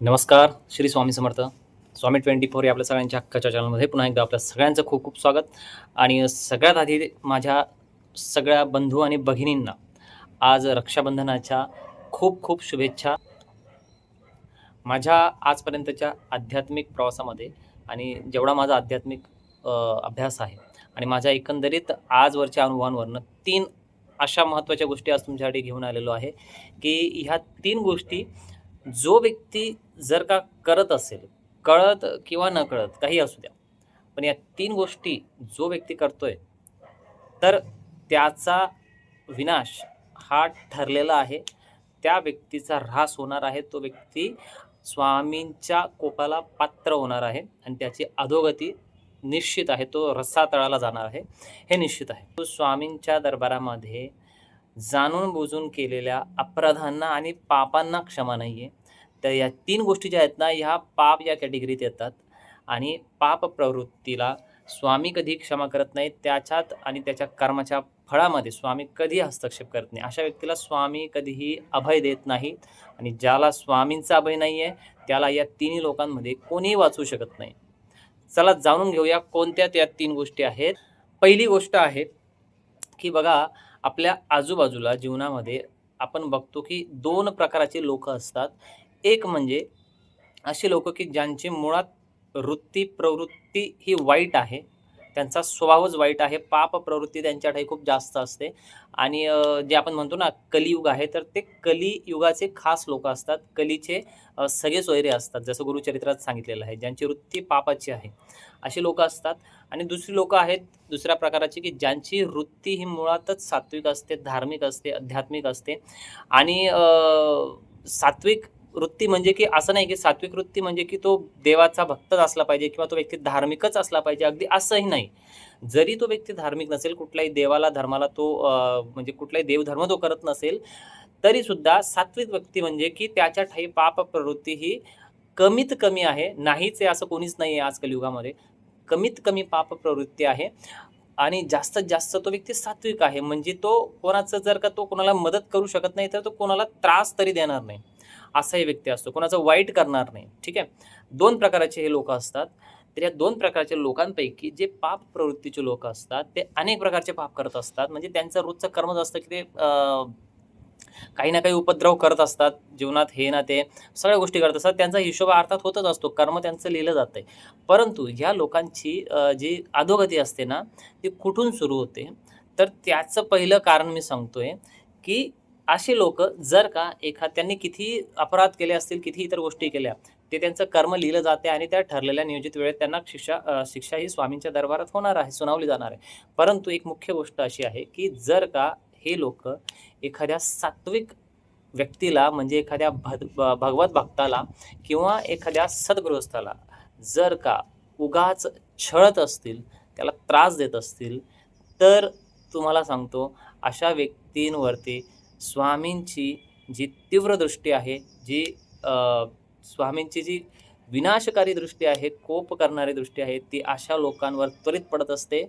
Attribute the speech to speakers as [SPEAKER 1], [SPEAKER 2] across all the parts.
[SPEAKER 1] नमस्कार Shri Swami Samarth. Swami twenty four या आपल्या सगळ्यांच्या हक्काच्या चॅनलमध्ये पुन्हा एकदा आपल्या सगळ्यांचं खूप खूप स्वागत. आणि सगळ्यात आधी माझ्या सगळ्या बंधू आणि भगिनींना आज रक्षाबंधनाच्या खूप खूप शुभेच्छा. माझ्या आजपर्यंतच्या आध्यात्मिक प्रवासामध्ये आणि जेवढा माझा आध्यात्मिक अभ्यास आहे आणि माझ्या एकंदरीत आजवरच्या अनुभवांवरनं तीन अशा महत्त्वाच्या गोष्टी आज तुमच्यासाठी घेऊन आलेलो आहे की ह्या तीन गोष्टी जो व्यक्ती जर का करत असेल कळत किंवा न कळत काही असू द्या पण या तीन गोष्टी जो व्यक्ती करतोय तर त्याचा विनाश हा ठरलेला आहे. त्या व्यक्तीचा ऱ्हास होणार आहे तो व्यक्ती स्वामींच्या कोपाला पात्र होणार आहे आणि त्याची अधोगती निश्चित आहे तो रस्सातळाला जाणार आहे हे निश्चित आहे. तो स्वामींच्या दरबारामध्ये जाणून बुजून केलेल्या अपराधांना आणि पापांना क्षमा नाही आहे तर या तीन गोष्टी ज्या आहेत ना ह्या पाप या कॅटेगरीत येतात. आणि पाप प्रवृत्तीला स्वामी कधी क्षमा करत नाही त्याच्यात आणि त्याच्या कर्माच्या फळामध्ये स्वामी कधी हस्तक्षेप करत नाही. अशा व्यक्तीला स्वामी कधीही अभय देत नाहीत आणि ज्याला स्वामींचा अभय नाही आहे त्याला या तिन्ही लोकांमध्ये कोणीही वाचू शकत नाही. चला जाणून घेऊया कोणत्या त्या तीन गोष्टी आहेत. पहिली गोष्ट आहे की बघा आपल्या आजूबाजूला जीवनामध्ये आपण बघतो की दोन प्रकारचे लोक असतात. एक म्हणजे असे लोक की ज्यांची मुळात वृत्ती प्रवृत्ती ही वाईट आहे. त्यांचा स्वभावच वाईट आहे. पाप प्रवृत्ती त्यांच्याकडे खूप जास्त असते. आणि जे आपण म्हणतो ना कलियुग आहे तर ते कलियुगाचे खास लोक असतात. कलीचे सगळेच सगळे सोयरे असतात जसं गुरुचरित्रात सांगितलेलं आहे ज्यांची वृत्ती पापाची आहे. अशी लोक असतात. आणि दुसरी लोक आहेत दुसऱ्या प्रकाराची की ज्यांची वृत्ती ही मुळातच सात्विक असते धार्मिक असते आध्यात्मिक असते. आणि सात्विक वृत्ती म्हणजे की असं नाही की सात्विक वृत्ती म्हणजे की तो देवाचा भक्तच असला पाहिजे किंवा तो व्यक्ती धार्मिकच असला पाहिजे अगदी असंही नाही. जरी तो व्यक्ती धार्मिक नसेल कुठल्याही देवाला धर्माला तो म्हणजे कुठलाही देवधर्म तो करत नसेल तरी सुद्धा सात्विक व्यक्ती म्हणजे की त्याच्या ठाई पाप प्रवृत्ती ही कमीत कमी आहे. नाहीच आहे असं कोणीच नाही आहे आजकाल युगामध्ये. कमीत कमी पाप प्रवृत्ती आहे. आणि जास्तीत जास्त तो व्यक्ती सात्विक आहे. म्हणजे तो कोणाचं जर का तो कोणाला मदत करू शकत नाही तर तो कोणाला त्रास तरी देणार नाही. असाही व्यक्ती असतो. कोणाचं वाईट करणार नाही. ठीक आहे? दोन प्रकारचे हे लोक असतात. तर या दोन प्रकारच्या लोकांपैकी जे पाप प्रवृत्तीचे लोक असतात ते अनेक प्रकारचे पाप करत असतात. म्हणजे त्यांचं रोजचं कर्मच असतं की ते काही ना काही उपद्रव करत असतात. जीवनात हे ना ते सगळ्या गोष्टी करत असतात. त्यांचा हिशोब अर्थात होतच असतो. कर्म त्यांचं लिहिलं जातं आहे परंतु ह्या लोकांची जी अधोगती असते ना ती कुठून सुरू होते? तर त्याचं पहिलं कारण मी सांगतोय की असे लोक जर का एखा त्यांनी किती अपराध केले असतील किती इतर गोष्टी केल्या ते त्यांचं कर्म लिहिलं जाते आणि त्या ठरलेल्या नियोजित वेळेत त्यांना शिक्षा शिक्षा ही स्वामींच्या दरबारात होणार आहे सुनावली जाणार आहे. परंतु एक मुख्य गोष्ट अशी आहे की जर का हे लोक एखाद्या सात्विक व्यक्तीला म्हणजे एखाद्या भद भगवत भक्ताला किंवा एखाद्या सद्गृहस्थाला जर का उगाच छळत असतील त्याला त्रास देत असतील तर तुम्हाला सांगतो अशा व्यक्तींवरती स्वामींची जी तीव्र दृष्टी आहे जी स्वामींची जी विनाशकारी दृष्टी आहे कोप करणारी दृष्टी आहे ती अशा लोकांवर त्वरित पडत असते.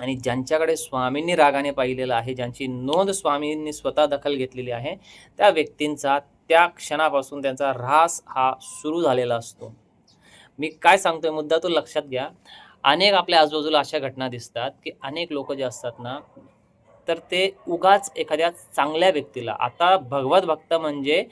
[SPEAKER 1] आणि ज्यांच्याकडे स्वामींनी रागाने पाहिलेलं आहे ज्यांची नोंद स्वामींनी स्वतः दखल घेतलेली आहे त्या व्यक्तींचा त्या क्षणापासून त्यांचा ऱ्हास हा सुरू झालेला असतो. मी काय सांगतोय मुद्दा तो लक्षात घ्या. अनेक आपल्या आजूबाजूला अशा घटना दिसतात की अनेक लोक जे असतात ना तर ते उगाच एखाद्या चांगल्या व्यक्तीला. आता भगवत भक्त म्हणजे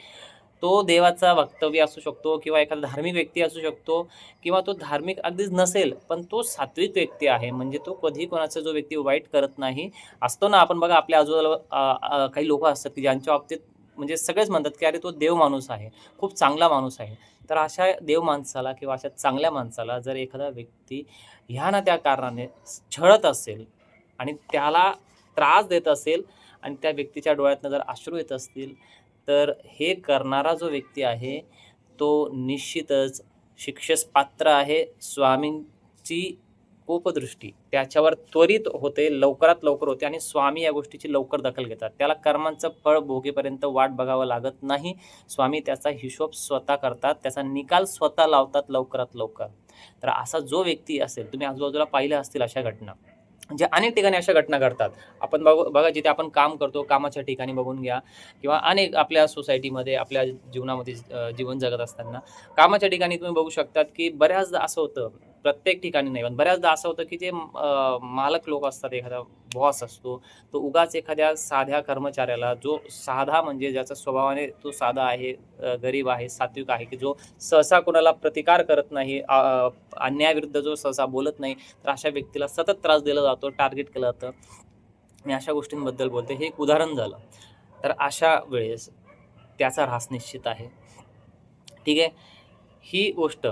[SPEAKER 1] तो देवाचा वक्तव्य असू शकतो किंवा एखादा धार्मिक व्यक्ती असू शकतो किंवा तो धार्मिक अगदीच नसेल पण तो सात्विक व्यक्ती आहे. म्हणजे तो कधी कोणाचा जो व्यक्ती वाईट करत नाही असतो ना. आपण बघा आपल्या आजूबाजूला काही लोक असतात की ज्यांच्या बाबतीत म्हणजे सगळेच म्हणतात की अरे तो देव माणूस आहे. खूप चांगला माणूस आहे. तर अशा देव माणसाला किंवा अशा चांगल्या माणसाला जर एखादा व्यक्ती ह्या ना त्या कारणाने छळत असेल आणि त्याला त्रास देत असेल आणि त्या व्यक्तीच्या डोळ्यातनं जर अश्रू येत असतील तर हे करणारा जो व्यक्ती आहे तो निश्चितच शिक्षेस पात्र आहे. स्वामींची उपदृष्टी त्याच्यावर त्वरित होते लवकरात लवकर होते आणि स्वामी या गोष्टीची लवकर दखल घेतात. त्याला कर्मांचं फळ भोगेपर्यंत वाट बघावं लागत नाही. स्वामी त्याचा हिशोब स्वतः करतात त्याचा निकाल स्वतः लावतात लवकरात लवकर. तर असा जो व्यक्ती असेल तुम्ही आजूबाजूला पाहिल्या असतील अशा घटना. म्हणजे अनेक ठिकाणी अशा घटना घडतात. आपण बघू बघा जिथे आपण काम करतो कामाच्या ठिकाणी बघून घ्या किंवा अनेक आपल्या सोसायटीमध्ये आपल्या जीवनामध्ये जीवन जगत असताना कामाच्या ठिकाणी तुम्ही बघू शकतात की बऱ्याचदा असं होतं प्रत्येक ठिकाणी नाही. पण बऱ्याचदा असं होतं की जे मालक लोक असतात एखादा बॉस असतो तो उगाच एखाद्या साध्या कर्मचाऱ्याला जो साधा म्हणजे ज्याचा स्वभावाने तो साधा आहे गरीब आहे सात्विक आहे की जो सहसा कोणाला प्रतिकार करत नाही अन्यायाविरुद्ध जो सहसा बोलत नाही तर अशा व्यक्तीला सतत त्रास दिला जातो टार्गेट केलं जातं. मी अशा गोष्टींबद्दल बोलते. हे एक उदाहरण झालं. तर अशा वेळेस त्याचा ऱ्हास निश्चित आहे. ठीक आहे? ही गोष्ट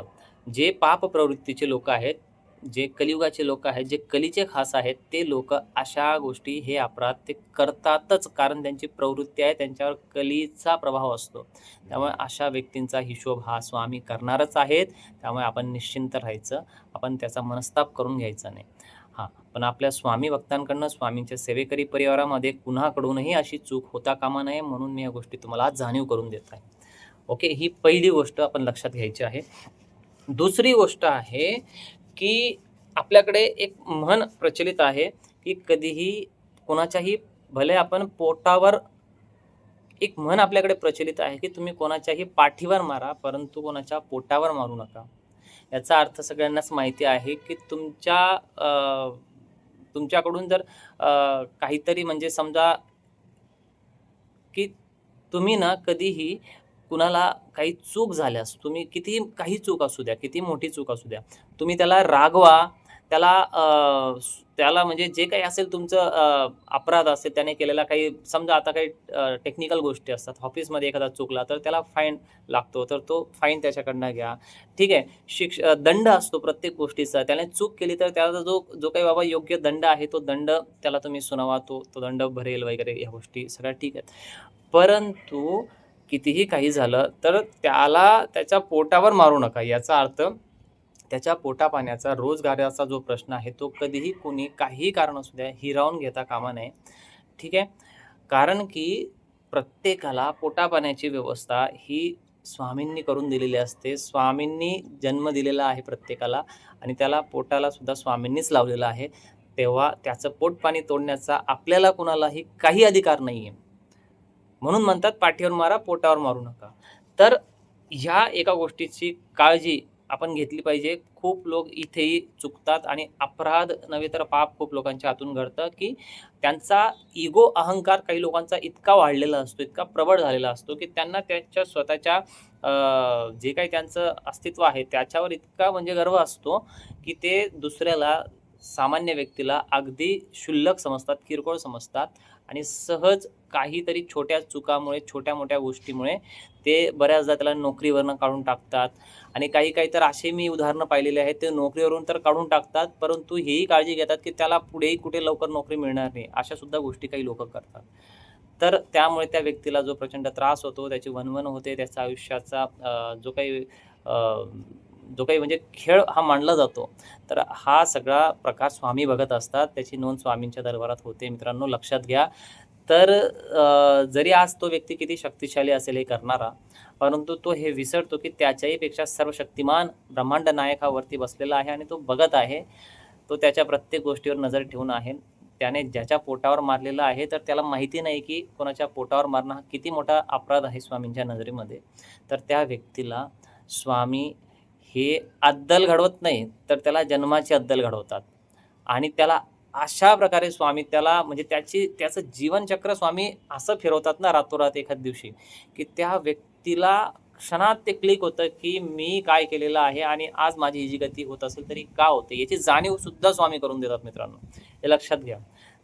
[SPEAKER 1] जे पाप प्रवृत्तीचे लोक आहेत जे कलियुगाचे लोक आहेत जे कलीचे खास आहेत ते लोक अशा गोष्टी हे अपराध ते करतातच कारण त्यांची प्रवृत्ती आहे त्यांच्यावर कलीचा प्रभाव असतो. त्यामुळे अशा व्यक्तींचा हिशोब हा स्वामी करणारच आहेत त्यामुळे आपण निश्चिंत राहायचं आपण त्याचा मनस्ताप करून घ्यायचा नाही. हां पण आपल्या स्वामी भक्तांकडनं स्वामींच्या सेवेकरी परिवारामध्ये कुणाकडूनही अशी चूक होता कामा नये म्हणून मी या गोष्टी तुम्हाला आज जाणीव करून देत आहे. ओके ही पहिली गोष्ट आपण लक्षात घ्यायची आहे. दुसरी गोष्ट आहे की आपल्याकडे एक म्हण प्रचलित आहे की कधीही कोणाच्याही भले आपण पोटावर एक म्हण आपल्याकडे प्रचलित आहे की तुम्ही कोणाच्याही पाठीवर मारा परंतु कोणाच्या पोटावर मारू नका. याचा अर्थ सगळ्यांनाच माहिती आहे की तुमच्या तुमच्याकडून जर काहीतरी म्हणजे समजा की तुम्ही ना कधीही कुणाला काही चूक झाल्यास तुम्ही किती काही चूक असू द्या किती मोठी चूक असू द्या तुम्ही त्याला रागवा त्याला त्याला म्हणजे जे काही असेल तुमचं अपराध असेल त्याने केलेला काही समजा आता काही टेक्निकल गोष्टी असतात ऑफिसमध्ये एखादा चुकला तर त्याला फाईन लागतो तर तो फाईन त्याच्याकडनं घ्या. ठीक आहे शिक्ष दंड असतो प्रत्येक गोष्टीचा त्याने चूक केली तर त्याला जो जो काही बाबा योग्य दंड आहे तो दंड त्याला तुम्ही सुनावा तो तो दंड भरेल वगैरे ह्या गोष्टी सगळ्या ठीक आहेत परंतु कितीही काही झालं तर त्याला त्याच्या पोटावर मारू नका. याचा अर्थ त्याच्या पोटापाण्याचा रोजगाराचा जो प्रश्न आहे तो कधीही कोणी काहीही कारण असू द्या हिरावून घेता कामा नये. ठीक आहे? कारण की प्रत्येकाला पोटापाण्याची व्यवस्था ही स्वामींनी करून दिलेली असते. स्वामींनी जन्म दिलेला आहे प्रत्येकाला आणि त्याला पोटाला सुद्धा स्वामींनीच लावलेलं आहे. तेव्हा त्याचं पोटपाणी तोडण्याचा आपल्याला कुणालाही काही अधिकार नाही आहे म्हणून म्हणतात पाठीवर मारा पोटावर मारू नका. तर ह्या एका गोष्टीची काळजी आपण घेतली पाहिजे. खूप लोक इथेही चुकतात आणि अपराध नव्हे तर पाप खूप लोकांच्या हातून घडतं की त्यांचा इगो अहंकार काही लोकांचा इतका वाढलेला असतो इतका प्रबळ झालेला असतो की त्यांना त्याच्या स्वतःच्या जे काही त्यांचं अस्तित्व आहे त्याच्यावर इतका म्हणजे गर्व असतो की ते दुसऱ्याला सामान्य व्यक्तीला अगदी क्षुल्लक समजतात किरकोळ समजतात आणि सहज काहीतरी छोट्या चुकामुळे छोट्या मोठ्या गोष्टीमुळे ते बऱ्याचदा त्याला नोकरीवरनं काढून टाकतात. आणि काही काही तर असे मी उदाहरणं पाहिलेले आहेत. ते नोकरीवरून तर काढून टाकतात परंतु हेही काळजी घेतात की त्याला पुढेही कुठे लवकर नोकरी मिळणार नाही अशा सुद्धा गोष्टी काही लोक करतात. तर त्यामुळे त्या व्यक्तीला जो प्रचंड त्रास होतो त्याची वनवन होते त्याचा आयुष्याचा जो काही जो काही म्हणजे खेळ हा मांडला जातो. तर हा सगळा प्रकार स्वामी बघत असतात. त्याची नोंद स्वामींच्या दरबारात होते. मित्रांनो लक्षात घ्या. तर जरी आज तो व्यक्ती किती शक्तिशाली असेल हे करणारा परंतु तो हे विसरतो की त्याच्याही पेक्षा सर्वशक्तिमान ब्रह्मांड नायक हा वरती बसलेला आहे आणि तो बघत आहे. तो त्याच्या प्रत्येक गोष्टीवर नजर ठेवून आहे. त्याने ज्याच्या पोटावर मारलेला आहे तर त्याला माहिती नाही की कोणाच्या पोटावर मारणं हा किती मोठा अपराध आहे स्वामींच्या नजरेमध्ये. तर त्या व्यक्तीला स्वामी हे अद्दल घडवत नाही तर त्याला जन्माची अद्दल घडवतात. आणि त्याला अशा प्रकारे स्वामी त्याला म्हणजे त्याची त्याचं जीवनचक्र स्वामी असं फिरवतात ना रातोरात एखाद दिवशी की त्या व्यक्तीला क्षणात ते क्लिक होतं की मी काय केलेलं आहे आणि आज माझी ही जी गती होत असेल तरी का होते याची जाणीव सुद्धा स्वामी करून देतात मित्रांनो. हे लक्षात घ्या.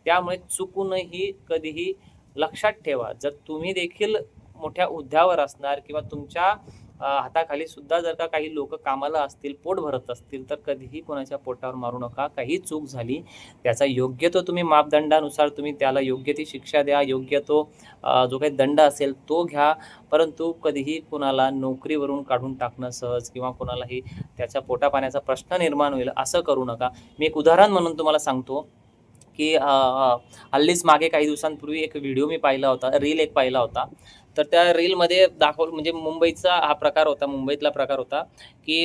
[SPEAKER 1] त्यामुळे चुकूनही कधीही लक्षात ठेवा. जर तुम्ही देखील मोठ्या उद्यावर असणार किंवा तुमच्या हाताखाली सुद्धा जर का काही लोक कामाला असतील पोट भरत असतील तर कधीही कोणाच्या पोटावर मारू नका. काही चूक झाली त्याचा योग्य तो तुम्ही मापदंडानुसार तुम्ही त्याला योग्य ती शिक्षा द्या योग्य तो जो काही दंड असेल तो घ्या. परंतु कधीही कोणाला नोकरीवरून काढून टाकणं सहज किंवा कोणालाही त्याच्या पोटापाण्याचा प्रश्न निर्माण होईल असं करू नका. मी एक उदाहरण म्हणून तुम्हाला सांगतो. की हल्लीच मागे काही दिवसांपूर्वी एक व्हिडिओ मी पाहिला होता रील एक पाहिला होता. तर त्या रीलमध्ये दाखव म्हणजे मुंबईचा हा प्रकार होता मुंबईतला प्रकार होता की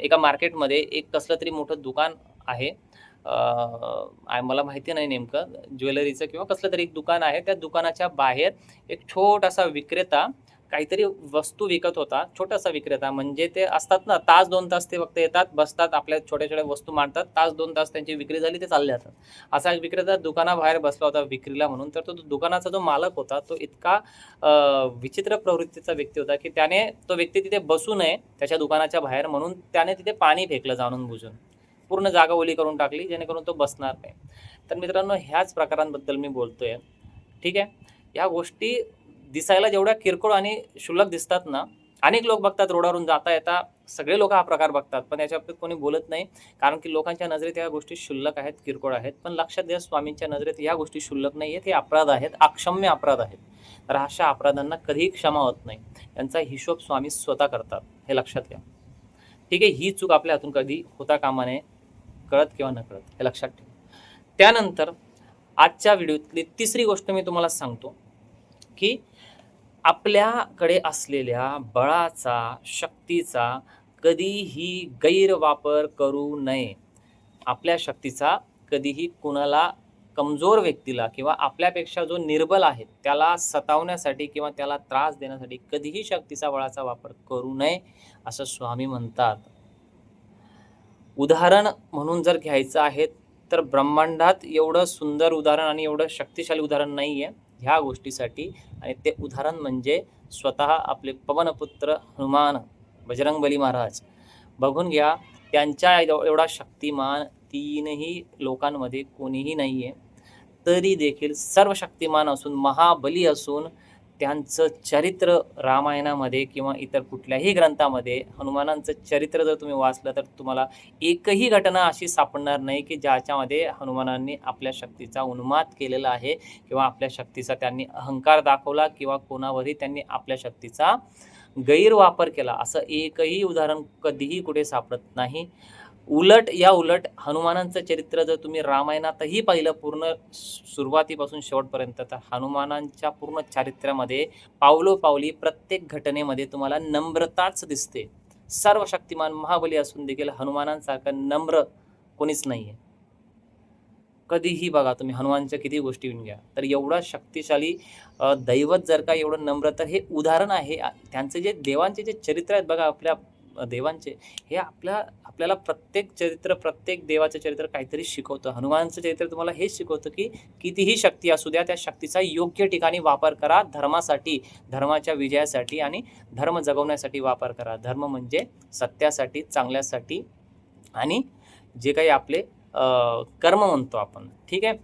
[SPEAKER 1] एका मार्केटमध्ये एक कसलं तरी मोठं दुकान आहे. आय- मला माहिती नाही नेमकं ज्वेलरीचं किंवा कसलं तरी एक दुकान आहे. त्या दुकानाच्या बाहेर एक छोटासा विक्रेता काहीतरी वस्तू विकत होता छोटासा विक्रेता. म्हणजे ते असतात ना तास दोन तास ते फक्त येतात बसतात आपल्या छोट्या छोट्या वस्तू मांडतात तास दोन तास त्यांची विक्री झाली ते चालले जातात. असा एक विक्रेता दुकानाबाहेर बसला होता विक्रीला म्हणून. तर तो दुकानाचा जो मालक होता तो इतका विचित्र प्रवृत्तीचा व्यक्ती होता की त्याने तो व्यक्ती तिथे बसू नये त्याच्या दुकानाच्या बाहेर म्हणून त्याने तिथे पाणी फेकलं जाणून बुजून. पूर्ण जागा ओली करून टाकली जेणेकरून तो बसणार नाही. तर मित्रांनो ह्याच प्रकारांबद्दल मी बोलतोय. ठीक आहे? ह्या गोष्टी दिसायला जेवढ्या किरकोळ आणि शुल्लक दिसतात ना अनेक लोक बघतात रोडावरून जाता येता सगळे लोक हा प्रकार बघतात पण याच्या बाबतीत कोणी बोलत नाही कारण की लोकांच्या नजरेत या गोष्टी शुल्लक आहेत किरकोळ आहेत पण लक्षात द्या स्वामींच्या नजरेत या गोष्टी शुल्लक नाही आहेत हे अपराध आहेत अक्षम्य अपराध आहेत. तर अशा अपराधांना कधीही क्षमा होत नाही. यांचा हिशोब स्वामी स्वतः करतात हे लक्षात घ्या. ठीक आहे ही चूक आपल्या हातून कधी होता कामा नये कळत किंवा न कळत हे लक्षात ठेवा. त्यानंतर आजच्या व्हिडिओतली तिसरी गोष्ट मी तुम्हाला सांगतो की आपल्याकडे असलेल्या बळाचा शक्तीचा कधीही गैरवापर करू नये. आपल्या शक्तीचा कधीही कुणाला कमजोर व्यक्तीला किंवा आपल्यापेक्षा जो निर्बल आहे त्याला सतावण्यासाठी किंवा त्याला त्रास देण्यासाठी कधीही शक्तीचा बळाचा वापर करू नये असं स्वामी म्हणतात. उदाहरण म्हणून जर घ्यायचं आहे तर ब्रह्मांडात एवढं सुंदर उदाहरण आणि एवढं शक्तिशाली उदाहरण नाही आहे ह्या गोष्टीसाठी आणि ते उदाहरण म्हणजे स्वतः आपले पवनपुत्र हनुमान बजरंगबली महाराज. बघून घ्या त्यांच्या एवढा शक्तिमान तीनही लोकांमध्ये कोणीही नाही आहे तरी देखील सर्व शक्तिमान असून महाबली असून त्यांचं चरित्र रामायणामध्ये किंवा इतर कुठल्याही ग्रंथामध्ये हनुमानांचं चरित्र जर तुम्ही वाचलं तर तुम्हाला एकही घटना अशी सापडणार नाही की ज्याच्यामध्ये हनुमानांनी आपल्या शक्तीचा उन्माद केलेला आहे किंवा आपल्या शक्तीचा त्यांनी अहंकार दाखवला किंवा कोणावरही त्यांनी आपल्या शक्तीचा गैरवापर केला. असं एकही उदाहरण कधीही कुठे सापडत नाही. उलट या उलट हनुमानांचं चरित्र जर तुम्ही रामायणातही पाहिलं पूर्ण सुरुवातीपासून शेवटपर्यंत तर हनुमानांच्या पूर्ण चारित्र्यामध्ये पावलोपावली प्रत्येक घटनेमध्ये तुम्हाला नम्रताच दिसते. सर्व शक्तिमान महाबली असून देखील हनुमानांसारखं नम्र कोणीच नाही आहे कधीही बघा तुम्ही हनुमानच्या किती गोष्टी येऊन घ्या तर एवढा शक्तिशाली दैवत जर का एवढं नम्र तर हे उदाहरण आहे. त्यांचं त्यांचे जे देवांचे जे चरित्र आहेत बघा आपल्या देवांचे हे आपल्या आपल्याला प्रत्येक चरित्र प्रत्येक देवाचं चरित्र काहीतरी शिकवतं. हनुमानचं चरित्र तुम्हाला हेच शिकवतं की कितीही शक्ती असू द्या त्या शक्तीचा योग्य ठिकाणी वापर करा धर्मासाठी धर्माच्या विजयासाठी आणि धर्म जगवण्यासाठी वापर करा. धर्म म्हणजे सत्यासाठी चांगल्यासाठी आणि जे काही आपले कर्म म्हणतो आपण. ठीक आहे?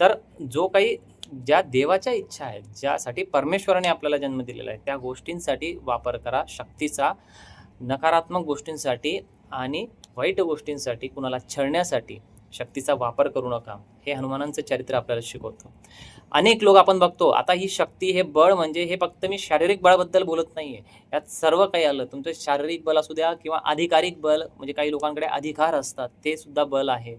[SPEAKER 1] तर जो काही ज्या देवाच्या इच्छा आहेत ज्यासाठी परमेश्वराने आपल्याला जन्म दिलेला आहे त्या गोष्टींसाठी वापर करा. शक्तीचा नकारात्मक गोष्टींसाठी आणि वाईट गोष्टींसाठी कुणाला छळण्यासाठी शक्तीचा वापर करू नका. हे हनुमानांचं चरित्र आपल्याला शिकवतं. अनेक लोक आपण बघतो आता ही शक्ती हे बळ म्हणजे हे फक्त मी शारीरिक बळाबद्दल बोलत नाही आहे यात सर्व काही आलं. तुमचं शारीरिक बल असू द्या किंवा अधिकारिक बल म्हणजे काही लोकांकडे अधिकार असतात ते सुद्धा बल आहे.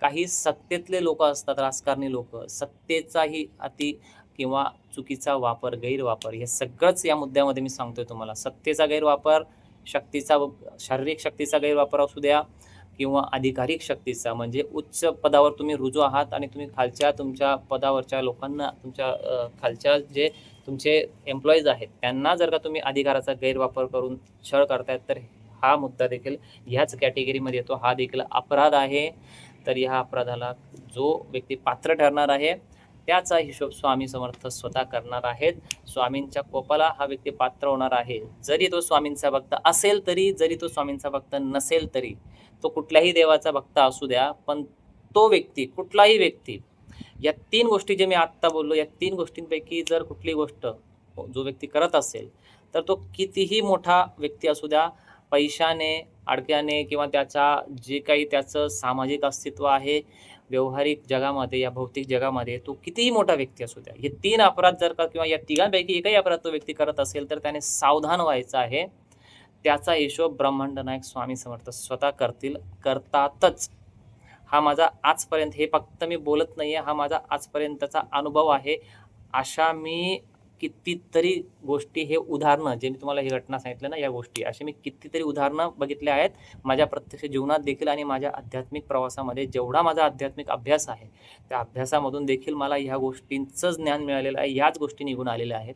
[SPEAKER 1] काही सत्तेतले लोक असतात राजकारणी लोक. सत्तेचाही अति किंवा चुकीचा वापर गैरवापर हे सगळंच या मुद्द्यामध्ये मी सांगतोय तुम्हाला. सत्तेचा गैरवापर शक्तीचा शारीरिक शक्तीचा गैरवापर असू द्या किंवा अधिकारिक शक्तीचा म्हणजे उच्च पदावर तुम्ही रुजू आहात आणि तुम्ही खालच्या तुमच्या पदावरच्या लोकांना तुमच्या खालच्या जे तुमचे एम्प्लॉईज आहेत त्यांना जर का तुम्ही अधिकाराचा गैरवापर करून छळ करतायत तर हा मुद्दा देखील ह्याच कॅटेगरीमध्ये येतो. हा देखील अपराध आहे. तर ह्या अपराधाला जो व्यक्ती पात्र ठरणार आहे त्याचा हिशोब स्वामी समर्थ स्वतः करणार आहेत. स्वामींच्या कोपाला हा व्यक्ती पात्र होणार आहे. जरी तो स्वामींचा भक्त असेल तरी जरी तो स्वामींचा भक्त नसेल तरी तो कुठल्याही देवाचा भक्त असू द्या पण तो व्यक्ती कुठलाही व्यक्ती या तीन गोष्टी जे मी आत्ता बोललो या तीन गोष्टींपैकी जर कुठली गोष्ट जो व्यक्ती करत असेल तर तो कितीही मोठा व्यक्ती असू द्या पैशाने अडक्याने किंवा त्याचा जे काही त्याचं सामाजिक अस्तित्व आहे व्यवहारिक जगामध्ये या भौतिक जगामध्ये तो कितीही मोठा व्यक्ती असू द्या हे तीन अपराध जर का किंवा या तिघांपैकी एकही अपराध तो व्यक्ती करत असेल तर त्याने सावधान व्हायचं आहे. त्याचा हिशोब ब्रह्मांड नायक स्वामी समर्थ स्वतः करतील करतातच. हा माझा आजपर्यंत हे फक्त मी बोलत नाही आहे हा माझा आजपर्यंतचा अनुभव आहे. अशा मी कितीतरी गोष्टी हे उदाहरणं जे मी तुम्हाला ही घटना सांगितलं ना या गोष्टी असे मी कितीतरी उदाहरणं बघितले आहेत. माझ्या प्रत्यक्ष जीवनात देखील आणि माझ्या आध्यात्मिक प्रवासामध्ये जेवढा माझा आध्यात्मिक अभ्यास आहे त्या अभ्यासामधून देखील मला ह्या गोष्टींचं ज्ञान मिळालेलं आहे याच गोष्टी निघून आलेल्या आहेत.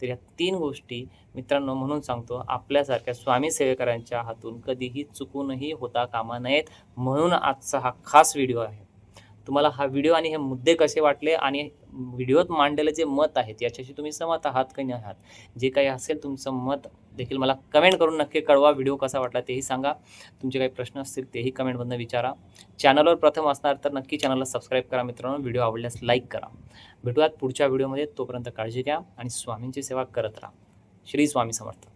[SPEAKER 1] तर या तीन गोष्टी मित्रांनो म्हणून सांगतो आपल्यासारख्या स्वामी सेवेकरांच्या हातून कधीही चुकूनही होता कामा नयेत म्हणून आजचा हा खास व्हिडिओ आहे. तुम्हाला हा व्हिडिओ आणि हे मुद्दे कसे वाटले आणि व्हिडिओत मांडलेलं जे मत आहेत याच्याशी तुम्ही सहमत आहात की नाही आहात? जे काही असेल तुमचं मत देखील मला कमेंट करून नक्की कळवा. व्हिडिओ कसा वाटला तेही सांगा. तुमचे काही प्रश्न असतील तेही कमेंटमधनं विचारा. चॅनलवर प्रथम असणार तर नक्की चॅनलला सबस्क्राईब करा मित्रांनो. व्हिडिओ आवडल्यास लाईक करा. भेटूयात पुढच्या व्हिडिओमध्ये. तोपर्यंत काळजी घ्या आणि स्वामींची सेवा करत राहा. श्री स्वामी समर्थ.